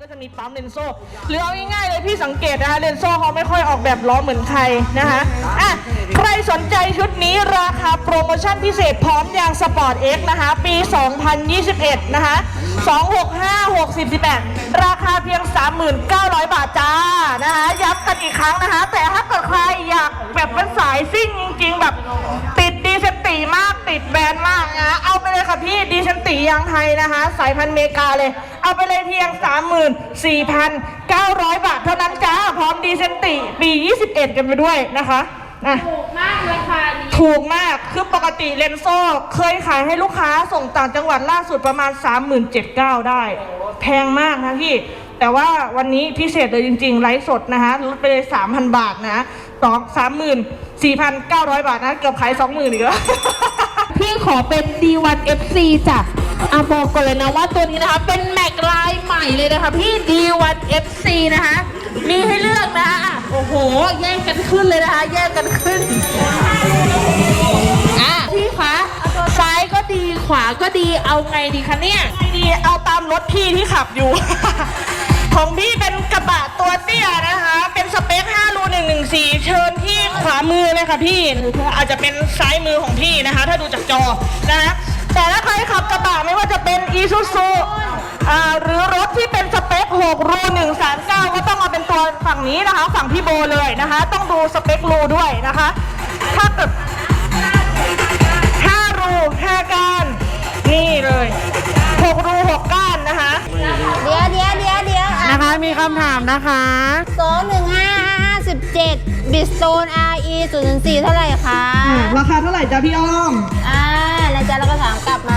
ก็จะมีปั๊มเลนโซ่หรือเอาง่ายๆเลยพี่สังเกตนะคะเลนโซ่เขาไม่ค่อยออกแบบล้อเหมือนใครนะคะอะใครสนใจชุดนี้ราคาโปรโมชั่นพิเศษพร้อมยางสปอร์ต X นะคะ ปี 2021 นะคะ 265 60 18ราคาเพียง 3,900 บาทจ้านะคะย้ำกันอีกครั้งนะคะ แต่ถ้าเกิดใครอยากแบบเป็นสายซิ่งจริง ๆ แบบ ดดีเซนตีมากติดแบรนด์มากนะเอาไปเลยค่ะพี่ดีเซนตียางไทยนะคะ สายพันธุ์เมกาเลย เอาไปเลยเพียง 34,900 บาท เท่านั้นจ้า พร้อมดีเซนติปี 21 กันไปด้วยนะคะอะถูกมากราคานี้ถูกมากคือปกติเลนโซ่เคยขายให้ลูกค้าส่งต่างจังหวัดล่าสุดประมาณ 37,900 ได้ แพงมากนะพี่แต่ว่าวันนี้พิเศษเลยจริงๆ ไลฟ์สดนะคะลดไปเลย 3,000 บาทนะ สองสามหมื่นสี่พันเก้าร้อยบาทนะเกือบขายสองหมื่นอีกแล้ว พี่ขอเป็น D1 FC จ้ะอะบอกก่อนเลยนะว่าตัวนี้นะคะ เป็นแม็กลายใหม่เลยนะคะ พี่ D1 FC นะคะ มีให้เลือกนะคะอะโอ้โห แย่งกันขึ้นเลยนะคะ แย่งกันขึ้นอะพี่คะซ้ายก็ดีขวาก็ดีเอาไงดีคะเนี่ยไม่ดีเอาตามรถพี่ที่ขับอยู่ ของพี่เป็นกระบะตัวเตี้ยนะคะเป็น สเปค5รู114 เชิญที่ขวามือเลยค่ะพี่หรืออาจจะเป็นซ้ายมือของพี่นะคะ ถ้าดูจากจอนะคะแต่ถ้าใครขับกระบะไม่ว่าจะเป็น i s u z u อ่าหรือรถที่เป็นสเปค6รู139 ก็ต้องมาเป็นตัวฝั่งนี้นะคะ ฝั่งพี่โบเลยนะคะ ต้องดูสเปครูด้วยนะคะ ถ้าเกิดห้ารูห้าก้านนี่เลยหกรูหกก้านนะ มีคำถามนะคะสองหนึ่งห้าห้าสิบเจ็ดบิสโตน RE ศูนย์สี่เท่าไหร่คะราคาเท่าไหร่จ๊ะพี่อ้อม อ่าแล้วจะเราก็ถามกลับมา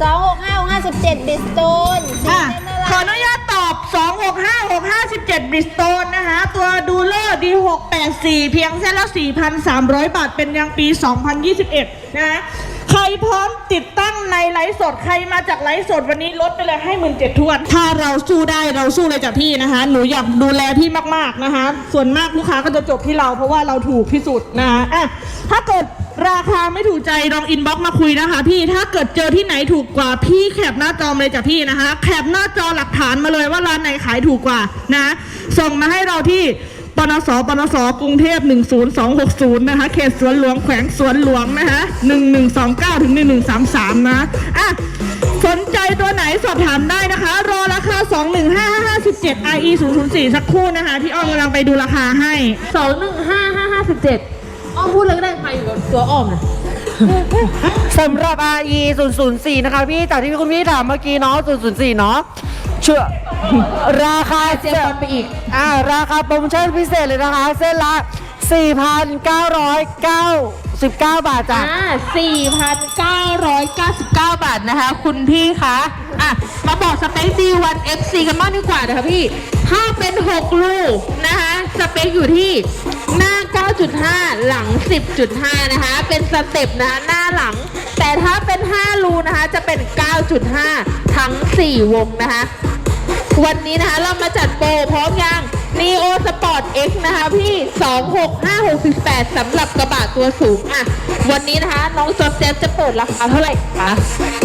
สองหกห้าห้าสิบเจ็ดบิสโตนสีอะเส้นเท่าไหขอร่อนุญาตตอบ 2 6 5 6 5 17บริสโตนนะคะ ตัวดูเลอร์ D684 เพียงเส้นละ 4,300 บาท เป็นยังปี 2021 นะคะ ใครพร้อมติดตั้งในไลฟ์สดใครมาจากไลฟ์สดวันนี้ลดไปเลยให้หมื่นเจ็ดทวน ถ้าเราสู้ได้เราสู้เลยจากพี่นะคะ หนูอยากดูแลพี่มากๆนะคะ ส่วนมากลูกค้าก็จะจบที่เราเพราะว่าเราถูกที่สุดนะคะอะถ้าเกิดราคาไม่ถูกใจลองอินบ็อกซ์มาคุยนะคะ พี่ถ้าเกิดเจอที่ไหนถูกกว่าพี่แคปหน้าจอมาเลยจากพี่นะคะ แคปหน้าจอหลักฐานมาเลยว่าร้านไหนขายถูกกว่านะ ส่งมาให้เราที่ ปนสปนสกรุงเทพ10260 นะคะ เขตสวนหลวงแขวงสวนหลวงนะคะ1129 ถึง 1133 นะ อะ สนใจตัวไหนสอบถามได้นะคะ รอราคา 21557 IE 004 สักครู่นะคะพี่อ้อมกำลังไปดูราคาให้สองหนึ่งห้าห้าห้าสิบเจ็ดอ้อมพูดเลยก็ได้ใครอยู่กับตัวอ้อมนะสำหรับ RE 004 นะคะพี่ จากที่คุณพี่ถามเมื่อกี้เนาะ004 เนาะ เชื่อ ราคาเจ็บฟันไปอีก อ่าราคาโปรโมชั่นพิเศษเลยนะคะ เส้นละ 4,999 บาทจ้ะ อ่า4,999 บาทนะคะ คุณพี่คะอะมาบอกสเปค D1 FC กันบ้างดีกว่านะคะพี่ ถ้าเป็น 6 ลูกนะคะ สเปคอยู่ที่หน้า 9.5 หลัง 10.5 นะคะ เป็นสเต็ปนะคะหน้าหลัง แต่ถ้าเป็น5ลูนะคะ จะเป็น 9.5 ทั้ง 4 วงนะคะ วันนี้นะคะเรามาจัดโปรพร้อมยัง Neo Sport X นะคะพี่ 26568สำหรับกระบะตัวสูงอะ วันนี้นะคะ น้องจอสเจฟจะเปิดราคาเท่าไหร่คะ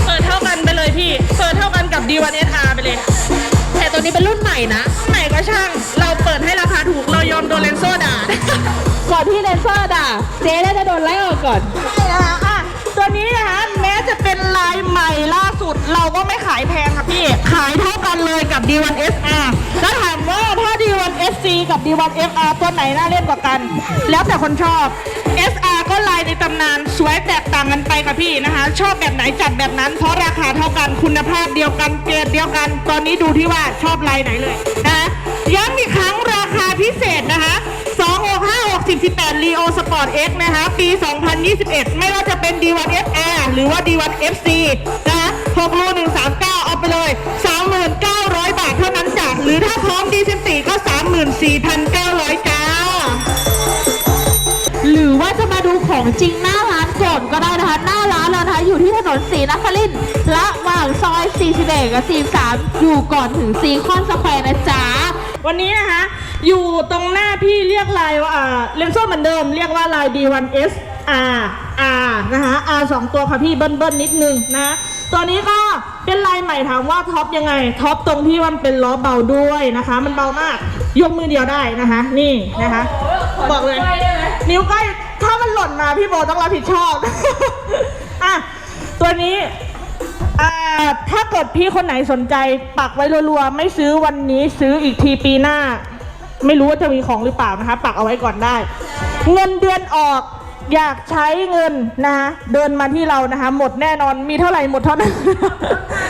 เปิดเท่ากันไปเลยพี่ เปิดเท่ากันกับ D1SR ไปเลย แต่ตัวนี้เป็นรุ่นใหม่นะไหนก็ช่าง เราเปิดให้ราคาถูก เรายอมโดนเลนโซ่ด่า ก่อนที่เลนเซอร์ด่าเจ๊น่าจะโดนไล่ออกก่อน ใช่นะคะอะ ตัวนี้นะคะแม้จะเป็นลายใหม่ล่าสุด เราก็ไม่ขายแพงค่ะพี่ ขายเท่ากันเลยกับ D1SR แล้วถามว่าถ้า D1SC กับ D1FR ตัวไหนน่าเล่นกว่ากัน แล้วแต่คนชอบ SR ก็ลายในตำนานสวยแตกต่างกันไปค่ะพี่นะคะ ชอบแบบไหนจัดแบบนั้น เพราะราคาเท่ากันคุณภาพเดียวกันเกรดเดียวกัน ตอนนี้ดูที่ว่าชอบลายไหนเลยนะย้ำอีกครั้งราคาพิเศษนะคะ2 60 18 Leo Sport X นะคะ ปี 2021 ไม่ว่าจะเป็น D1 FR หรือว่า D1 FC นะคะ6รู139 เอาไปเลย 3,900บาทเท่านั้นจ้ะหรือถ้าพร้อม D14 ก็ 34,900จ้าหรือว่าจะมาดูของจริงหน้าร้านก่อนก็ได้นะคะ หน้าร้านเรานะคะอยู่ที่ถนนศรีนครินทร์ระหว่างซอย41กับ43 อยู่ก่อนถึงซีคอนสแควร์นะจ๊ะ วันนี้นะคะ อยู่ตรงหน้าพี่เรียกลายว่าเลนโซ่เหมือนเดิม เรียกว่าลาย D1S R R นะคะ R สองตัวค่ะพี่เบิ้ลเบิ้ลนิดนึงนะตัวนี้ก็เป็นลายใหม่ถามว่าท็อปยังไงท็อปตรงที่มันเป็นล้อเบาด้วยนะคะ มันเบามากยกมือเดียวได้นะคะ นี่นะคะ บอกเลย นิ้วก้อยถ้ามันหล่นมาพี่โบต้องรับผิดชอบอะตัวนี้ ถ้าเกิดพี่คนไหนสนใจปักไว้รัวๆ ไม่ซื้อวันนี้ซื้ออีกทีปีหน้า ไม่รู้ว่าจะมีของหรือเปล่านะคะ ปักเอาไว้ก่อนได้ เงินเดือนออกอยากใช้เงินนะคะเดินมาที่เรานะคะ หมดแน่นอนมีเท่าไหร่หมดเท่านั้น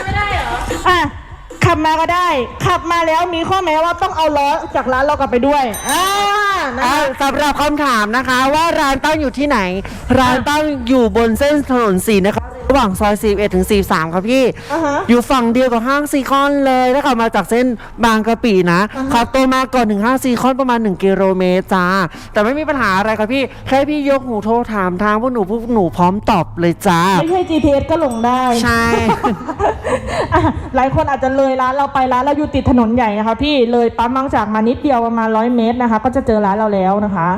ไม่ได้เหรออะขับมาก็ได้ ขับมาแล้วมีข้อแม้ว่าต้องเอาล้อจากร้านเรากลับไปด้วยอ่านะอ่าคะ สำหรับคำถามนะคะว่าร้านตั้งอยู่ที่ไหน ร้านตั้งอยู่บนเส้นถนนสีนะคะ ระหว่างซอย 41 ถึง 43 ครับพี่ อ่าฮะ อยู่ฝั่งเดียวกับห้างซีคอนเลย ถ้าขับมาจากเส้นบางกะปินะอ่าฮะขับตัวมาก่อนถึงห้างซีคอนประมาณ 1 กิโลเมตรจ้า แต่ไม่มีปัญหาอะไรครับพี่ แค่พี่ยกหูโทรถามทางพวกหนูพวกหนูพร้อมตอบเลยจ้า ไม่ใช่ GPS ก็หลงได้ ใช่ อะหลายคนอาจจะเลยร้านเราไปร้านเราอยู่ติดถนนใหญ่นะคะพี่เลยปั๊มบางจากมานิดเดียวประมาณร้อยเมตรนะคะ ก็จะเจอร้านเราแล้วนะคะ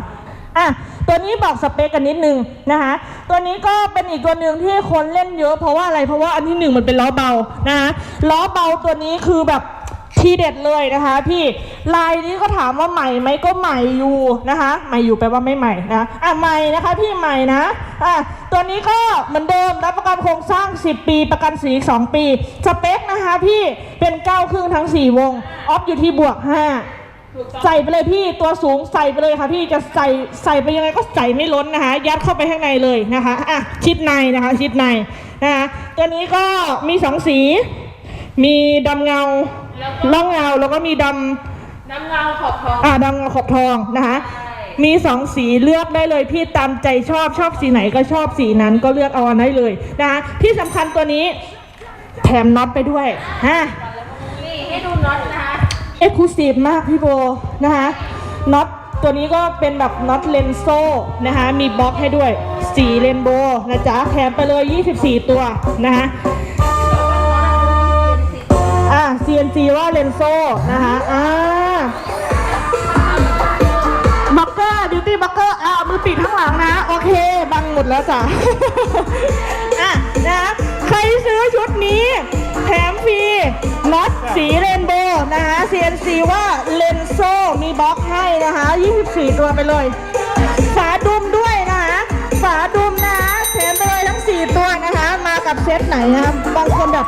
อะตัวนี้บอกสเปคกันนิดนึงนะคะตัวนี้ก็เป็นอีกตัวหนึ่งที่คนเล่นเยอะเพราะว่าอะไรเพราะว่าอันที่หนึ่งมันเป็นล้อเบานะคะล้อเบาตัวนี้คือแบบทีเด็ดเลยนะคะพี่ลายนี้ก็ถามว่าใหม่ไหมก็ใหม่อยู่นะคะใหม่อยู่แปลว่าไม่ใหม่นะอะใหม่นะคะพี่ใหม่นะอะตัวนี้ก็เหมือนเดิมรับประกันโครงสร้าง 10 ปี ประกันสี2ปี สเปคนะคะพี่เป็น9ครึ่งทั้ง 4 วง ออฟอยู่ที่บวก 5 ใส่ไปเลยพี่ตัวสูงใส่ไปเลยค่ะพี่จะใส่ใส่ไปยังไงก็ใส่ไม่ล้นนะคะ ยัดเข้าไปข้างในเลยนะคะอะชิดในนะคะ ชิดในนะคะตัวนี้ก็มีสองสี มีดำเงาล่องเงาแล้วก็มีดน้ำเงาขอบทองำอ่าดำเงาขอบทองนะคะมีสองสีเลือกได้เลยพี่ตามใจชอบชอบสีไหนก็ชอบสีนั้นก็เลือกเอาอันได้เลยนะคะที่สำคัญตัวนี้แถมน็อตไปด้วยฮะนี่ให้ดูน็อตนะคะเอ็กซ์คลูซีฟมากพี่โบนะคะน็อตตัวนี้ก็เป็นแบบน็อตเลนโซ่นะคะมีบล็อกให้ด้วยสีเรนโบว์นะจ๊ะแถมไปเลย 24 ตัวนะคะอ่า CNC ว่าเลนโซ่นะคะอ่าบักเกอร์ดิวตี้บักเกอร์อ่าเอามือปิดข้างหลังนะ โอเค บังหมดแล้วจ้ะอะนะใครซื้อชุดนี้ แถมฟรีน็อตสีเรนโบว์ นะคะ CNC ว่าเลนโซมีบล็อกให้นะคะ 24 ตัวไปเลย ฝาดุมด้วยนะคะ ฝาดุมนะแถมไปเลยทั้ง 4 ตัวนะคะ มากับเซตไหนนะคะบางคนแบบ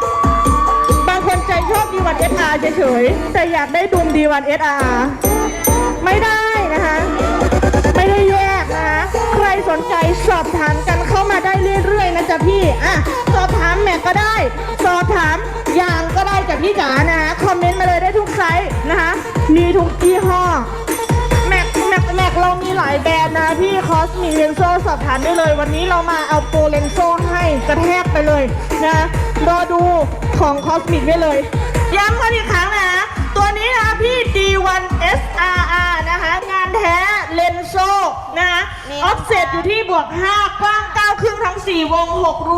บางคนใจชอบดีวันเอสอาร์เฉยๆ แต่อยากได้ดุมดีวันเอสอาร์ไม่ได้นะคะ ไม่ได้แยกนะ สนใจสอบถามกันเข้ามาได้เรื่อยๆนะจ๊ะพี่อะสอบถามแม็กก็ได้ สอบถามยางก็ได้จากพี่จ๋านะคะคอมเมนต์มาเลยได้ทุกไซส์นะคะมีทุกยี่ห้อแม็กแม็กแม็กเรามีหลายแบรนด์นะพี่คอสมีเลนโซสอบถามได้เลย วันนี้เรามาเอาโปรเลนโซให้กระแทกไปเลยนะรอดูของคอสมิกได้เลย ย้ำกันอีกครั้งนะ ตัวนี้นะพี่ D1 SRR นะคะ งานแท้ เลนโซนะคะนี่อนะคะอฟเซตอยู่ที่บวก 5 กว้าง 9 ครึ่งทั้ง 4 วง 6 รู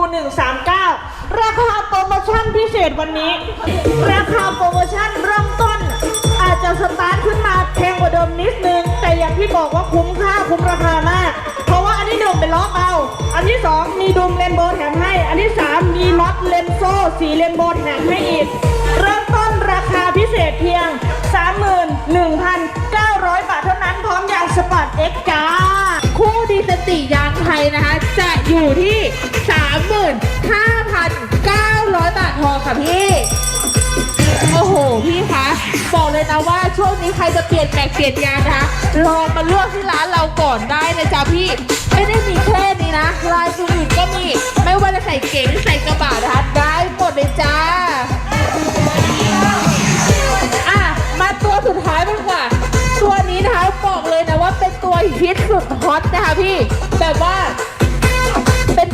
139 ราคาโปรโมชั่นพิเศษวันนี้ ราคาโปรโมชั่นเริ่มต้น อาจจะสตาร์ทขึ้นมาแพงกว่าเดิมนิดนึง แต่อย่างที่บอกว่าคุ้มค่าคุ้มราคามาก เพราะว่าอันที่หนึ่งเป็นล้อเบาอันที่สองมีดุมเลนโบว์แถมให้ อันที่สามมีน็อตเลนโซ่สีเลนโบว์แถมให้อีกเริ่ม อยู่ที่ 35,900 บาทพอค่ะพี่ โอ้โห พี่คะ บอกเลยนะว่าช่วงนี้ใครจะเปลี่ยนแม็กเปลี่ยนยางนะคะลองมาเลือกที่ร้านเราก่อนได้นะจ๊ะพี่ ไม่ได้มีแค่นี้นะลายอื่นก็มี ไม่ว่าจะใส่เก๋งใส่กระบะนะคะได้หมดเลยจ้าอะมาตัวสุดท้ายบ้างดีกว่าตัวนี้นะคะบอกเลยนะว่าเป็นตัวฮิตสุดฮอตนะคะพี่ แบบว่า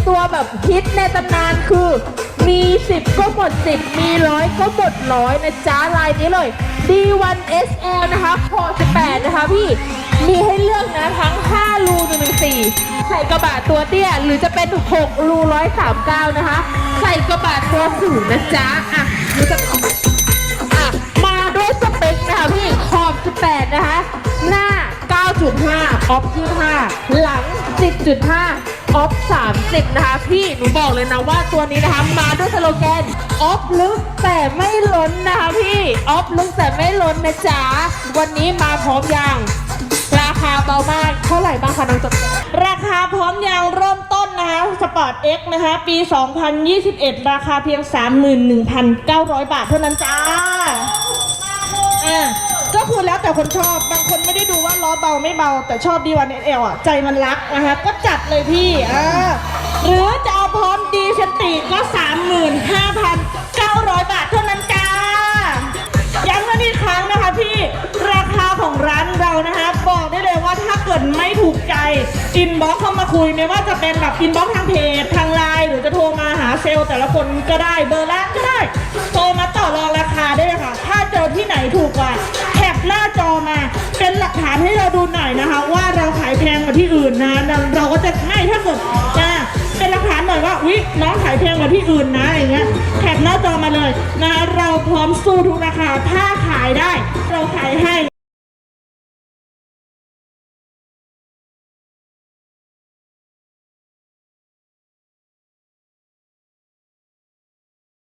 ตัวแบบฮิตในตำนานคือ มี 10 ก็หมด 10 มีร้อยก็หมดร้อยนะจ๊ะลายนี้เลย D1 SL นะคะพอ18 นะคะพี่ มีให้เลือกนะทั้ง 5 รู114 ใส่กระบะตัวเตี้ย หรือจะเป็น 6 รู 139 นะคะ ใส่กระบะตัวสูงนะจ๊ะ อะดูจะอะ มาด้วยสเปคนะคะพี่ขอบ18 นะคะ หน้า 9.5 ออฟ25หลัง 10.5 ออฟ30 นะคะ พี่หนูบอกเลยนะว่าตัวนี้นะคะ มาด้วยสโลแกนออฟลึกแต่ไม่ล้นนะคะพี่ออฟลึกแต่ไม่ล้นนะจ๊ะ วันนี้มาพร้อมยางราคาเบามากเท่าไหร่บ้างคะน้องจดราคาพร้อมยางเริ่มต้นนะคะสปอร์ต X นะคะ ปี 2021 ราคาเพียง 31,900 บาทเท่านั้นจ้าอ่า ก็คือแล้วแต่คนชอบบางคนไม่ได้ดูว่าล้อเบาไม่เบา แต่ชอบดีวันเอลอะ ใจมันรักนะคะก็จัดเลยพี่อ่าหรือจะเอาพร้อมดีเซนติก็ 35,900 บาทเท่านั้นจ้าย้ำกันอีกครั้งนะคะพี่ราคาของร้านเรานะคะ บอกได้เลยว่าถ้าเกิดไม่ถูกใจอินบ็อกเข้ามาคุยไม่ว่าจะเป็นแบบอินบ็อกทางเพจทางไลน์หรือจะโทรมาหาเซลล์แต่ละคนก็ได้เบอร์ร้านก็ได้โทรมาต่อรองราคาได้เลยค่ะ ถ้าเจอที่ไหนถูกกว่า หน้าจอมาเป็นหลักฐานให้เราดูหน่อยนะคะ ว่าเราขายแพงกว่าที่อื่นนะเราก็จะให้ถ้าเกิดจะเป็นหลักฐานหน่อยว่าวิน้องขายแพงกว่าที่อื่นนะอย่างเงี้ยแคปหน้าจอมาเลยนะคะเราพร้อมสู้ทุกราคาถ้าขายได้ เราขายให้